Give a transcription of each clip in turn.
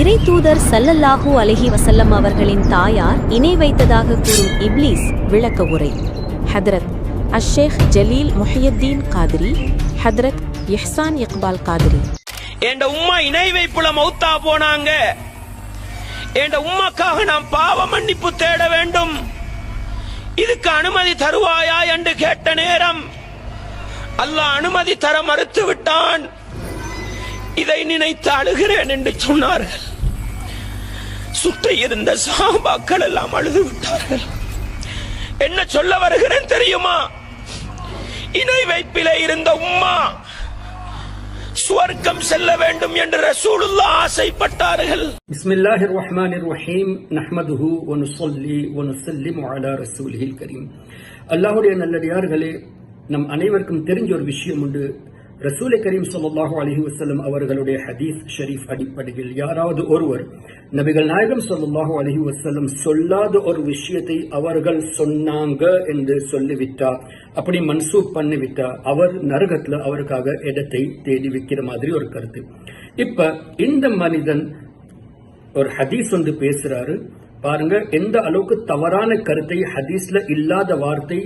இறை தூதர் சல்லல்லாஹு அலஹி வசல்லம் அவர்களின் தாயார் இணை வைத்ததாக கூறும் இப்லீஸ் விளக்க உரை. ஹதரத் அஷேக் ஜலீல் முஹியத்தீன் காதிரி ஹதரத் இஹ்சான் இக்பால் காதிரி. என் உம்மா இணை வைப்புல மௌத்தா போனாங்க. என் உம்மாக்காக நாம் பாவ மன்னிப்பு தேட வேண்டும். இதுக்கு அனுமதி தருவாயா என்று கேட்ட நேரம் அல்லாஹ் அனுமதி தர மறுத்து விட்டான். இதை நினைத்து அழுகிறேன் என்று சொன்னார்கள். சுற்றி இருந்த சாபாக்கள் எல்லாம் அழுது விட்டார்கள். என்ன சொல்ல வருகிறேன் தெரியுமா? இணை வைப்பில இருந்த உம்மா சுவர்க்கம் செல்ல வேண்டும் என்று ரசூலுல்லா ஆசைப்பட்டார்கள். பிஸ்மில்லாஹிர் ரஹ்மானிர் ரஹீம் நஹ்மதுஹு வ நுஸல்லி வ நுஸல்லிமு அலா ரசூலிஹில் கரீம். அல்லாஹ்வுடைய நல்லடியார்களே நம் அனைவருக்கும் தெரிஞ்ச ஒரு விஷயம் உண்டு. ரசூலை கரீம் சொல்லாஹு அலஹி வஸல்லம் அவர்களுடைய ஹதீஸ் ஷரீஃப் அடிப்படையில் யாராவது ஒருவர் நபிகள் நாயகம் சொல்லாஹு அலஹி வஸல்லம் சொல்லாத ஒரு விஷயத்தை அவர்கள் சொன்னாங்க என்று சொல்லிவிட்டா அப்படி மன்சூப் பண்ணிவிட்டா அவர் நரகத்துல அவருக்காக இடத்தை தேடி வைக்கிற மாதிரி ஒரு கருத்து. இப்ப இந்த மனிதன் ஒரு ஹதீஸ் வந்து பேசுறாரு பாருங்க எந்த அளவுக்கு தவறான கருத்தை ஹதீஸ்ல இல்லாத வார்த்தை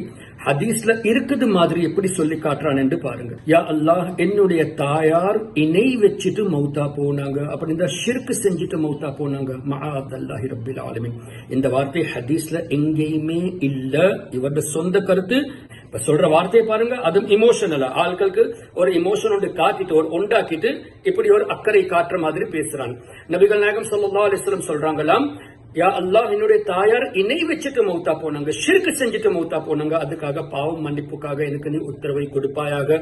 ஹதீஸ்ல இருக்குது மாதிரி எப்படி சொல்லி காட்டுறான் என்று பாருங்க. யா அல்லாஹ் என்னுடைய தாயார் இணை வச்சுட்டு மௌத்தா போனாங்க. அப்படி இந்த ஷிர்க் செஞ்சுட்டு மௌத்தா போனாங்க. மஹாத் அல்லாஹி ரபில் ஆலமின். இந்த வார்த்தை ஹதீஸ்ல எங்கேயுமே இல்ல. இவருடைய சொந்த கருத்து. இப்ப சொல்ற வார்த்தையை பாருங்க அதுவும் இமோஷனலா ஆட்களுக்கு ஒரு இமோஷன் ஒன்று காட்டிட்டு ஒரு உண்டாக்கிட்டு இப்படி ஒரு அக்கறை காட்டுற மாதிரி பேசுறாங்க. நபிகள் நாயகம் ஸல்லல்லாஹு அலிஸ்லம் சொல்றாங்களாம் யா அல்லாஹ் என்னுடைய தாயார் இணை வச்சுட்டு மௌத்தா போனாங்க ஷிர்கு செஞ்சுட்டு மௌத்தா போனாங்க அதுக்காக பாவம் மன்னிப்புக்காக எனக்கு நீ உத்தரவை கொடுப்பாயாக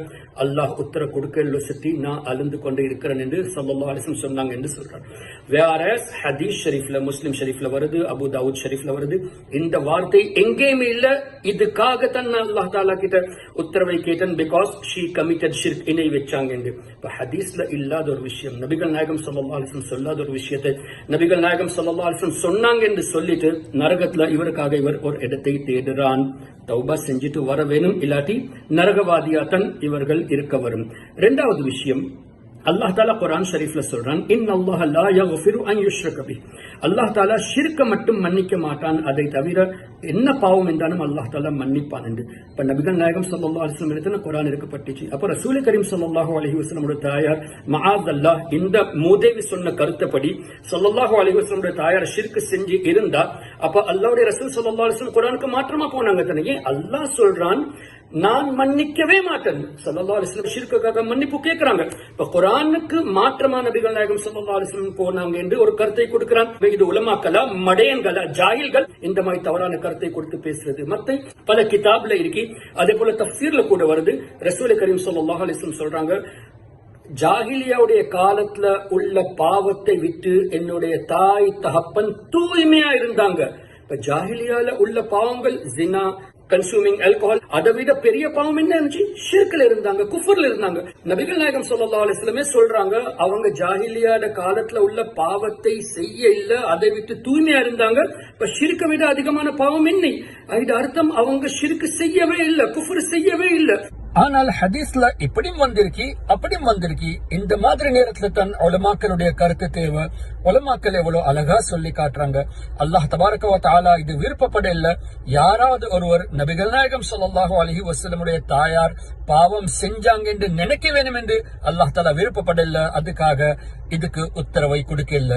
அல்லாஹ் உத்தர கொடுக்க சுத்தி நான் அழுந்து கொண்டு இருக்கிறேன் என்று ஸல்லல்லாஹு அலைஹி சொன்னாங்க என்று சொல்றார் வேற ஹதீஸ் ஷரீஃப்ல முஸ்லிம் ஷரீஃப்ல வருது அபு தாவூத் ஷரீஃப்ல வருது இந்த வார்த்தை எங்கேயுமே இல்ல இதுக்காக தான் நான் அல்லாஹ் தாலா கிட்ட உத்தரவை கேட்டேன் பிகாஸ் ஷீ கமிட்டட் ஷிர்க் இணை வச்சாங்க என்று இப்ப ஹதீஸ்ல இல்லாத ஒரு விஷயம் நபிகள் நாயகம் சல்லா அலிசம் சொல்லாத ஒரு விஷயத்தை நபிகள் நாயகம் சல்லா அலிசம் சொன்ன சொன்னாங்க என்று சொல்லிட்டு நரகத்துல இவருக்காக இவர் ஒரு இடத்தை தேடுறான். தௌபா செஞ்சுட்டு வர வேணும் இல்லாட்டி நரகவாதியாத்தன் இவர்கள் இருக்க வரும். இரண்டாவது விஷயம் அல்லாஹ் தாலா குரான் ஷரீஃப்ல சொல்றான் இன் அல்லாஹ் லா யக்ஃபிரு அன் யுஷ்ரக கபி அல்லாஹ் தாலா ஷிர்க்க மட்டும் மன்னிக்க மாட்டான். அதை தவிர என்ன பாவம் என்றாலும் அல்லாஹ் தாலா மன்னிப்பான் என்று. இப்ப நபிகள் நாயகம் சல்லா அலிஸ்லம் வஸல்லம் இடத்துல குரான் இருக்கப்பட்டுச்சு அப்ப ரசூல் கரீம் சல்லாஹு அலைஹி வஸல்லம் தாயார் மஆத் அல்லாஹ் இந்த மூதேவி சொன்ன கருத்தப்படி சல்லாஹு அலைஹி வஸல்லம் தாயார் ஷிர்க் செஞ்சு இருந்தா அப்ப அல்லாவுடைய ரசூல் சல்லா அலிஸ்லம் குரானுக்கு மாற்றமா போனாங்க தானே? அல்லாஹ் சொல்றான் நான் மன்னிக்கவே மாட்டேன். சல்லல்லாஹு அலிஸ்லம் ஷிர்க்குக்காக மன்னிப்பு கேட்கிறாங்க. இப்ப குரானுக்கு மாற்றமா நபிகள் நாயகம் சல்லா அலிஸ்லம் போனாங்க என்று ஒரு கருத்தை கொடுக்கிறாங்க இது உலமாக்கலா மடையன்களா ஜாயில்கள் இந்த மாதிரி தவறான கருத்தை கொடுத்து பேசுறது. மத்த பல கிதாப்ல இருக்கு அதே போல தஃசீர்ல கூட வருது. ரசூல் கரீம் ஸல்லல்லாஹு அலிஸ்லம் சொல்றாங்க ஜாகிலியாவுடைய காலத்துல உள்ள பாவத்தை விட்டு என்னுடைய தாய் தகப்பன் தூய்மையா இருந்தாங்க. இப்ப ஜாகிலியால உள்ள பாவங்கள் ஜினா கன்சூமிங் ஆல்கஹால் அதை விட பெரிய பாவம் என்ன இருந்துச்சு? ஷிர்க்ல இருந்தாங்க குஃபர்ல இருந்தாங்க. நபிகள் நாயகம் ஸல்லல்லாஹு அலிஸ்லமே சொல்றாங்க அவங்க ஜாஹிலியாட காலத்துல உள்ள பாவத்தை செய்ய இல்ல அதை விட்டு தூய்மையா இருந்தாங்க. இப்ப ஷிர்க்கை விட அதிகமான பாவம் என்ன? இது அர்த்தம் அவங்க ஷிர்க் செய்யவே இல்ல குஃபர் செய்யவே இல்ல. ஆனால் ஹதீஸ்ல இப்படியும் வந்திருக்கி அப்படியும் வந்திருக்கி. இந்த மாதிரி நேரத்துல தான் உலமாக்களுடைய கருத்து தேவை. உலமாக்கள் எவ்வளவு அழகா சொல்லி காட்டுறாங்க. அல்லாஹ் தபாரக இது விருப்பப்பட இல்ல. யாராவது ஒருவர் நபிகள் நாயகம் ஸல்லல்லாஹு அலைஹி வசலமுடைய தாயார் பாவம் செஞ்சாங்க என்று நினைக்க வேணும் என்று அல்லாஹ் தாலா விருப்பப்பட இல்ல. அதுக்காக இதுக்கு உத்தரவை கொடுக்க இல்ல.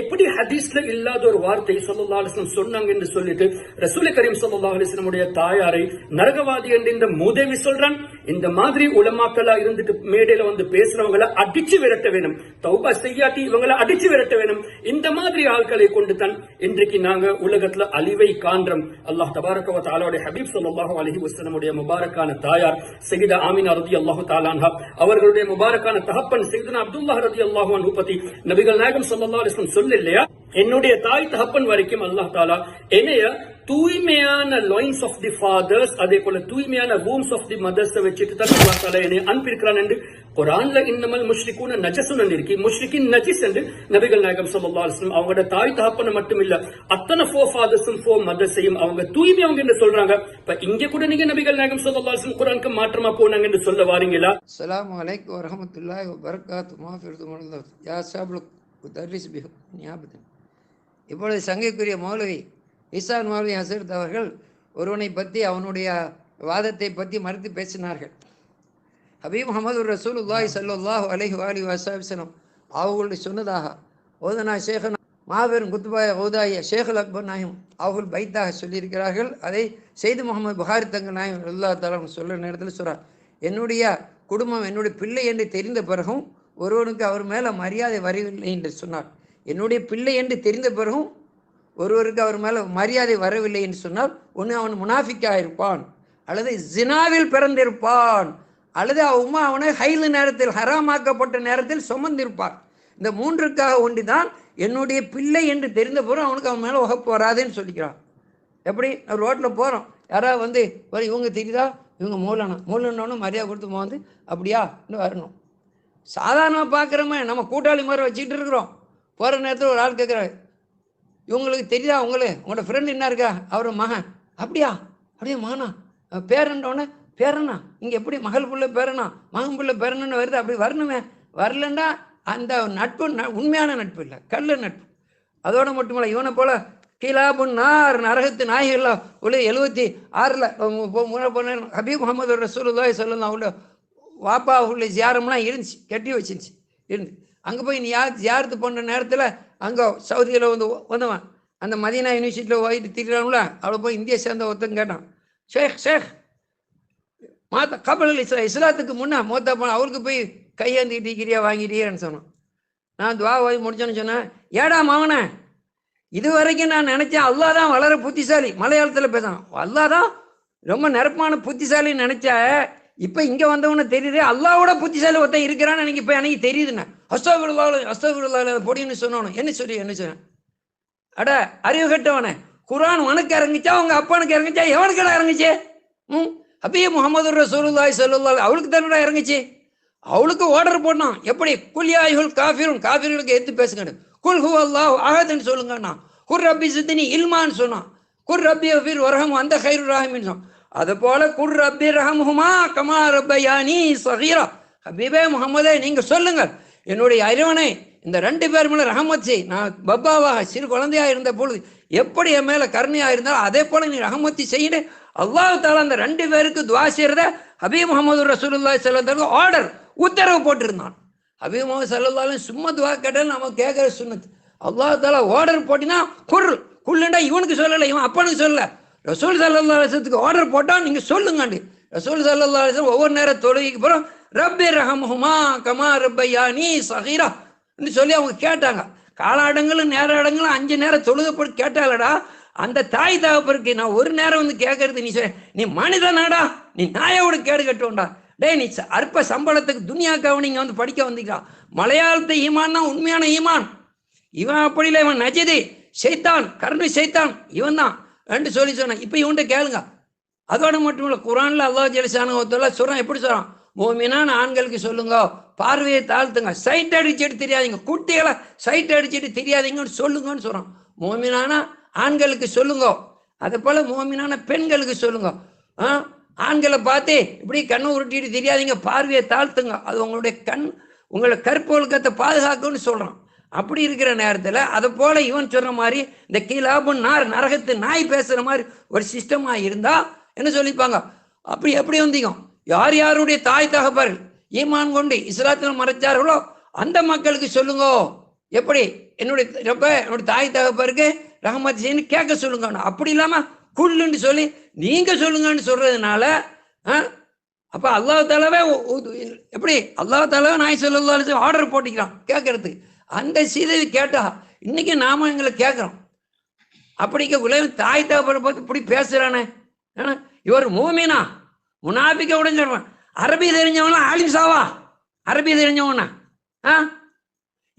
எப்படி ஹதீஸ்ல இல்லாத ஒரு வார்த்தை ஸல்லல்லாஹு அலைஹி சொன்னாங்க என்று சொல்லிட்டு ரசூல் கரீம் ஸல்லல்லாஹு அலிஸ்லமுடைய தாயாரை நரகவாதி என்று இந்த மூதேவி சொல்றான்? இந்த மாதிரி உலமாக்களா இருந்துட்டு மேடையில வந்து பேசுறவங்களை அடிச்சு விரட்ட வேணும். தௌபா செய்யாட்டி இவங்களை அடிச்சு விரட்ட வேணும். இந்த மாதிரி ஆட்களை கொண்டு தான் இன்றைக்கு நாங்க உலகத்துல அழிவை காண்றோம். அல்லாஹ் தபாரக வ ஹபீப் சொல்லாஹு அலஹி வஸல்லமுடைய முபாரக்கான தாயார் சையதா ஆமினா ரலியல்லாஹு அல்லாஹு தாலான்ஹா அவர்களுடைய முபாரக்கான தகப்பன் சையதுனா அப்துல்லாஹ் ரலியல்லாஹு அன்ஹு பத்தி நபிகள் நாயகம் ஸல்லல்லாஹு அலைஹி சொல்ல இல்லையா என்னுடைய தாய் தகப்பன் வரைக்கும் அல்லாஹ் தாலா என்னைய தூய்மையான லைன்ஸ் ஆஃப் தி ஃபாதர்ஸ் அதே போல தூய்மையான ரூம்ஸ் ஆஃப் தி மதர்ஸ் வச்சுட்டு தான் அல்லா தாலா என்னை அனுப்பியிருக்கிறான் என்று குரான்ல இன்னமல் முஷ்ரிக்கூன நஜசுன்னு இருக்கு. முஷ்ரிக்கின் நஜிஸ் என்று நபிகள் நாயகம் சல்லா அலிஸ்லம் அவங்களோட தாய் தகப்பனை மட்டும் இல்ல அத்தனை ஃபோர் ஃபாதர்ஸும் ஃபோ மதர்ஸையும் அவங்க தூய்மை அவங்க என்று சொல்றாங்க. இப்ப இங்க கூட நீங்க நபிகள் நாயகம் சல்லா அலிஸ்லம் குரானுக்கு மாற்றமா போனாங்க என்று சொல்ல வாரீங்களா? அஸ்லாம் வலைக்கம் வரமத்துல்லாஹி வபரகாத்து மாஃபிர்து யா சாப்லு தர்ரிஸ் பிஹு. ஞாபகம் இப்பொழுது சங்கைக்குரிய மௌலவி ஈசான் மௌலவி ஹசரத் அவர்கள் ஒருவனை பற்றி அவனுடைய வாதத்தை பற்றி மறுத்து பேசினார்கள். ஹபீப் முகமது ரசூலுல்லாஹி சல்லுல்லாஹ் அலஹி வாலி வசாபிசனம் அவர்களுடைய சொன்னதாக ஓதனா ஷேகன் மாபெரும் குத்துபாய ஓதாய ஷேகுல் அக்பர் நாயும் அவர்கள் பைத்தாக சொல்லியிருக்கிறார்கள். அதை செய்து முகமது புகாரி தங்க நாயம் எல்லா தலம் சொல்கிற நேரத்தில் சொல்கிறார் என்னுடைய குடும்பம் என்னுடைய பிள்ளை என்று தெரிந்த பிறகும் ஒருவனுக்கு அவர் மேலே மரியாதை வரவில்லை என்று சொன்னார். என்னுடைய பிள்ளை என்று தெரிந்த பிறகும் ஒருவருக்கு அவர் மேலே மரியாதை வரவில்லை என்று சொன்னால் ஒன்று அவன் முனாஃபிக்காக இருப்பான் அல்லது ஜினாவில் பிறந்திருப்பான் அல்லது உமா அவனை ஹைலு நேரத்தில் ஹராமாக்கப்பட்ட நேரத்தில் சுமந்திருப்பார் இந்த மூன்றுக்காக ஒன்றிதான் என்னுடைய பிள்ளை என்று தெரிந்த பிறகு அவனுக்கு அவன் மேலே உகப்பு வராதுன்னு சொல்லிக்கிறான். எப்படி? ரோட்டில் போகிறோம் யாராவது வந்து வர இவங்க தெரியுதா? இவங்க மூலனா மூலனோன்னு மரியாதை கொடுத்து வந்து அப்படியா? இன்னும் வரணும். சாதாரணமாக பார்க்குறோமே நம்ம கூட்டாளி மாதிரி வச்சுக்கிட்டு இருக்கிறோம். போகிற நேரத்தில் ஒரு ஆள் கேட்குறாரு இவங்களுக்கு தெரியுதா உங்களே? உங்களோட ஃப்ரெண்டு என்ன இருக்கா? அவர் மகன். அப்படியா? அப்படியே மகனா? அஹ் பேரன்றோடனே பேரனா இங்கே எப்படி மகள் புள்ள பேரனா மகன் புள்ள பேரனன்னு வருது அப்படி வரணுமே. வரலன்னா அந்த நட்பு ந- உண்மையான நட்பு இல்லை கல் நட்பு. அதோட மட்டுமல்ல இவனை போல் கீழாபுன் நார் நரகத்து நாய்கள்லாம் உள்ள எழுபத்தி ஆறில் ஹபீப் முகமது ரசூலுல்லாஹி சொல்லலாம் உள்ள வாப்பா உள்ள ஜியாரம்லாம் இருந்துச்சு கட்டி வச்சிருந்துச்சு இருந்து. அங்கே போய் நீ யார் ஜியாரத்து பண்ணுற நேரத்தில் அங்கே சவுதியில் வந்து வந்தவன்? அந்த மதீனா யூனிவர்சிட்டியில் போயிட்டு திரிகிறாங்களா அவ்வளோ போய் இந்தியா சேர்ந்த ஒருத்தன் கேட்டான். ஷேக் ஷேக் மாத்த கபல் இஸ்லா இஸ்லாத்துக்கு முன்னே மோத்தா போன அவருக்கு போய் கையேந்தி இருக்கிறியா வாங்கிட்டியான்னு சொன்னான். நான் துவா வாங்கி முடிச்சோன்னு சொன்னேன். ஏடா மவனே இது வரைக்கும் நான் நினச்சேன் அல்லாஹ் தான் வளர புத்திசாலி. மலையாளத்தில் பேசுகிறான் அல்லா தான் ரொம்ப நிரப்பான புத்திசாலின்னு நினச்சா இப்போ இங்கே வந்தவன தெரியுது அல்லாவோட புத்திசாலி ஒருத்தன் இருக்கிறான்னு எனக்கு இப்போ எனக்கு தெரியுதுண்ணே. அஸ்தகுல்லாவில் அஸ்தகுல்லாவில் பொடின்னு சொன்னோம் என்ன சொல்லி என்ன சொன்னேன் அட அறிவு கட்டவனே குரான் உனக்கு இறங்குச்சா உங்க அப்பானுக்கு இறங்குச்சா எவனுக்கடா இறங்குச்சு? ம்? அப்பயே முகமது ரசூலுல்லாஹி சொல்லுல்லாய் அவளுக்கு தானடா இறங்குச்சு? அவளுக்கு ஆர்டர் போடணும் எப்படி? குல்யாயுல் காஃபிரும் காஃபிர்களுக்கு எடுத்து பேசுங்க குல் ஹு அல்லாஹ் அஹதுன்னு சொல்லுங்கண்ணா. குர் ரப்பி சித்தினி இல்மான்னு சொன்னான். குர் ரப்பி அஃபீர் வரஹம் அந்த ஹைரு ராஹிமின்னு சொன்னான். அது போல குர் ரப்பி ரஹம்ஹுமா கமா ரப்பயானி சஹீரா ஹபீபே முகமதே நீங்க சொல்லுங்கள். என்னுடைய அறிவனை இந்த ரெண்டு பேர் மேல ரஹமத் செய். நான் பப்பாவாக சிறு குழந்தையா இருந்த பொழுது எப்படி என் மேல கருணையா இருந்தாலும் அதே போல நீ ரஹமத்தி செய்யணும் அல்லாஹ் தாலா அந்த ரெண்டு பேருக்கு துவா செய்யறத ஹபீப் முகமது ரசூலுல்லா ஸல்லல்லாஹு ஆர்டர் உத்தரவு போட்டிருந்தான். ஹபீப் முகமது ஸல்லல்லாஹு சும்மா துவா கேட்டாலும் நம்ம கேட்கற சொன்னது அல்லாஹ் தாலா ஆர்டர் போட்டினா குர் குள்ளுண்டா இவனுக்கு சொல்லலை இவன் அப்பனுக்கு சொல்லலை. ரசூல் சல்லல்லாஹு ஆர்டர் போட்டால் நீங்கள் சொல்லுங்கண்டி. ரசூல் சல்லல்லாஹு அலைஹி ஒவ்வொரு நேரம் தொழுகைக்கு போகிறோம் ரப்பி ரஹமுஹுமா கமா நீ சகீரா ன்னு சொல்லி அவங்க கேட்டாங்க. காலாடங்களும் நேர இடங்களும் அஞ்சு நேரம் தொழுகை போட்டு கேட்டாலடா அந்த தாய் தகப்பருக்கு நான் ஒரு நேரம் வந்து கேட்கறது நீ சொல்ல நீ மனிதனாடா. நீ நாயோட கேடு கட்டுவோம்டா. டேய் நீ ச- அற்ப சம்பளத்துக்கு துனியாக்காவை நீங்கள் வந்து படிக்க வந்தீங்களா மலையாளத்து ஈமான் தான் உண்மையான ஈமான். இவன் அப்படி இல்லை இவன் நஜிதி. சைத்தான் கருணை செய்தான் இவன் தான் ரெண்டு சொல்லி சொன்னாங்க இப்போ இவன்கிட்ட கேளுங்க. அதோட மட்டும் இல்லை குரானில் அல்லா ஜெலிசான ஒருத்தர் சொல்கிறான் எப்படி சொல்கிறான் மோமினான ஆண்களுக்கு சொல்லுங்க பார்வையை தாழ்த்துங்க. சைட் அடிச்சுட்டு தெரியாதீங்க. குட்டிகளை சைட் அடிச்சுட்டு தெரியாதீங்கன்னு சொல்லுங்கன்னு சொல்கிறான் மோமினான ஆண்களுக்கு சொல்லுங்க. அதே போல் மோமினான பெண்களுக்கு சொல்லுங்க. ஆ ஆண்களை பார்த்து இப்படி கண்ணை உருட்டிட்டு தெரியாதீங்க பார்வையை தாழ்த்துங்க. அது உங்களுடைய கண் உங்களை கற்பொழுக்கத்தை பாதுகாக்கும்னு சொல்கிறான் அப்படி இருக்கிற நேரத்தில் அதை போல இவன் சொல்ற மாதிரி இந்த கீழாபுன் நார் நரகத்து நாய் பேசுற மாதிரி ஒரு சிஸ்டமா இருந்தா என்ன சொல்லிப்பாங்க? அப்படி எப்படி வந்தீங்க? யார் யாருடைய தாய் தகப்பர்கள் ஈமான் கொண்டு இஸ்லாத்தில் மறைச்சார்களோ அந்த மக்களுக்கு சொல்லுங்க. எப்படி? என்னுடைய ரொம்ப என்னுடைய தாய் தகப்பருக்கு ரஹமத் செய்யு கேட்க சொல்லுங்க. அப்படி இல்லாம குள்ளுன்னு சொல்லி நீங்க சொல்லுங்கன்னு சொல்றதுனால ஆ, அப்ப அல்லாஹ் தலைவே எப்படி? அல்லாஹ் தலைவன் நாய் சொல்லலாம் ஆர்டர் போட்டிக்கிறான் கேட்கறதுக்கு. அந்த சீதை கேட்டா இன்னைக்கு நாம எங்களை கேட்கிறோம் அப்படிக்கக்குள்ள தாய் தகப்பனை பார்த்து இப்படி பேசுறானே. இவர் மூமினா முனாபிக்க உடஞ்சிருவான் அரபி தெரிஞ்சவனா ஆலிம்சாவா அரபி தெரிஞ்சவனா? ஆ?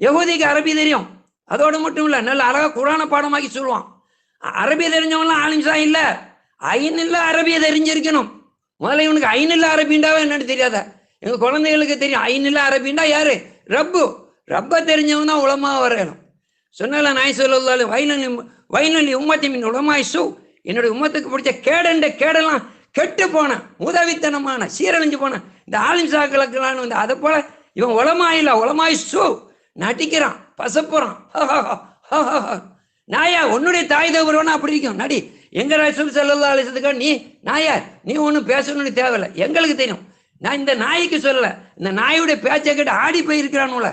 யகுதிக்கு அரபி தெரியும். அதோட மட்டும் இல்லை நல்ல அழகா குரான பாடமாக்கி சொல்லுவான். அ- அரபி தெரிஞ்சவன்லாம் ஆலிம்சா இல்ல. ஐநில்ல அரபியை தெரிஞ்சிருக்கணும். முதல்ல இவனுக்கு ஐநில்ல அரபிண்டாவே என்னன்னு தெரியாத. எங்க குழந்தைகளுக்கு தெரியும் ஐநில்ல அரபிண்டா யாரு? ரப்பு. ரப்ப தெரிஞ்சவன் தான் உலமா வரையணும். சொன்னல நாய் சொல்லலாம் வைனலி வைனலி உம்மத்தி மின் உலமாய் சு. என்னுடைய உம்மத்துக்கு பிடிச்ச கேடண்ட கேடெல்லாம் கெட்டு போன உதவித்தனமான சீரழிஞ்சு போன இந்த ஆலிம் சாக்களுக்கெல்லாம் வந்து அதை போல இவன் உலமாயில உலமாய் சு. நடிக்கிறான் பசப்புறான். நாயா உன்னுடைய தாய் தவறுவனா அப்படி இருக்கும். நடி எங்க ரசூல் செல்லல்லா அலிசத்துக்கா நீ நாயா நீ ஒன்றும் பேசணும்னு தேவையில்லை. எங்களுக்கு தெரியும். நான் இந்த நாய்க்கு சொல்லலை. இந்த நாயுடைய பேச்சை கேட்டு ஆடி போயிருக்கிறானுல.